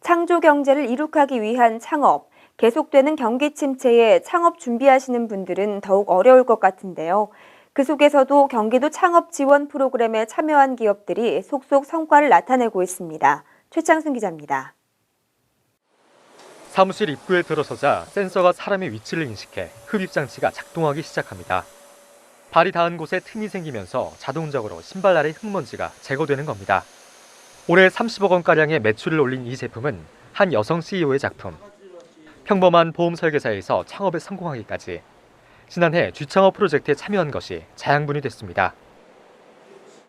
창조 경제를 이룩하기 위한 창업, 계속되는 경기 침체에 창업 준비하시는 분들은 더욱 어려울 것 같은데요. 그 속에서도 경기도 창업 지원 프로그램에 참여한 기업들이 속속 성과를 나타내고 있습니다. 최창순 기자입니다. 사무실 입구에 들어서자 센서가 사람의 위치를 인식해 흡입 장치가 작동하기 시작합니다. 발이 닿은 곳에 틈이 생기면서 자동적으로 신발 아래 흙먼지가 제거되는 겁니다. 올해 30억 원가량의 매출을 올린 이 제품은 한 여성 CEO의 작품. 평범한 보험 설계사에서 창업에 성공하기까지 지난해 쥐창업 프로젝트에 참여한 것이 자양분이 됐습니다.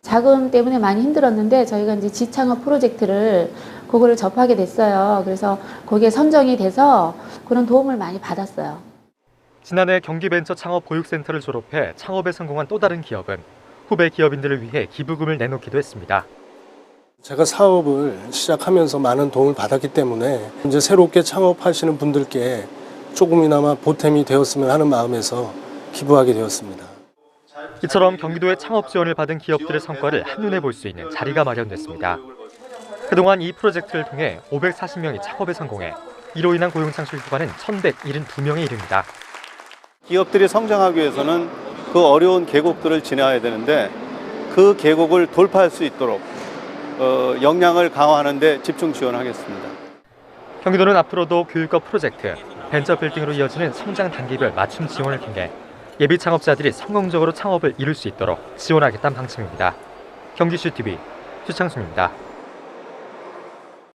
자금 때문에 많이 힘들었는데 저희가 이제 지창업 프로젝트를 그거를 접하게 됐어요. 그래서 거기에 선정이 돼서 그런 도움을 많이 받았어요. 지난해 경기벤처 창업 보육센터를 졸업해 창업에 성공한 또 다른 기업은 후배 기업인들을 위해 기부금을 내놓기도 했습니다. 제가 사업을 시작하면서 많은 도움을 받았기 때문에 이제 새롭게 창업하시는 분들께 조금이나마 보탬이 되었으면 하는 마음에서 기부하게 되었습니다. 이처럼 경기도의 창업 지원을 받은 기업들의 성과를 한눈에 볼 수 있는 자리가 마련됐습니다. 그동안 이 프로젝트를 통해 540명이 창업에 성공해 이로 인한 고용 창출 휴가는 1,172명에 이릅니다. 기업들이 성장하기 위해서는 그 어려운 계곡들을 지나야 되는데 그 계곡을 돌파할 수 있도록 어, 역량을 강화하는 데 집중 지원하겠습니다. 경기도는 앞으로도 교육과 프로젝트, 벤처 빌딩으로 이어지는 성장 단계별 맞춤 지원을 통해 예비 창업자들이 성공적으로 창업을 이룰 수 있도록 지원하겠다는 방침입니다. 경기슈 TV 최창순입니다.